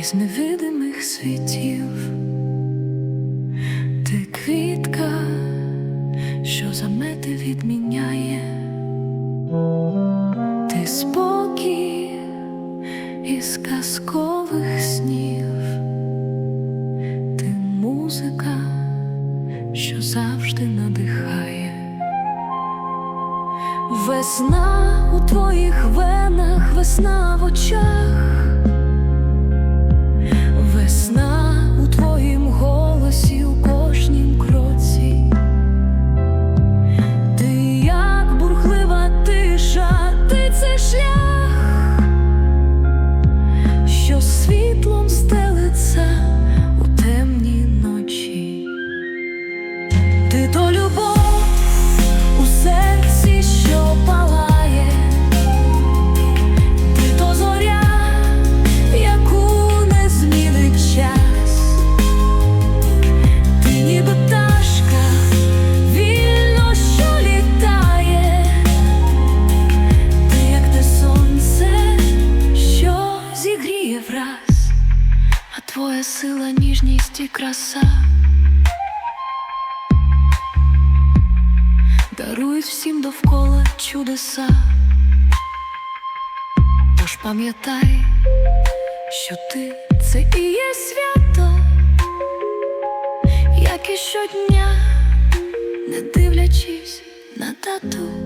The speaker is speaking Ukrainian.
із невидимих світів, ти квітка, що замети відміняє, ти спокій із казкових снів, ти музика, що завжди надихає. Весна у твоїх венах, весна в очах, світлом стелиться у темні ночі. Ти то любов зігріє враз, а твоя сила, ніжність і краса. дарують всім довкола чудеса. Тож пам'ятай, що ти це і є свято, як і щодня, не дивлячись на дату.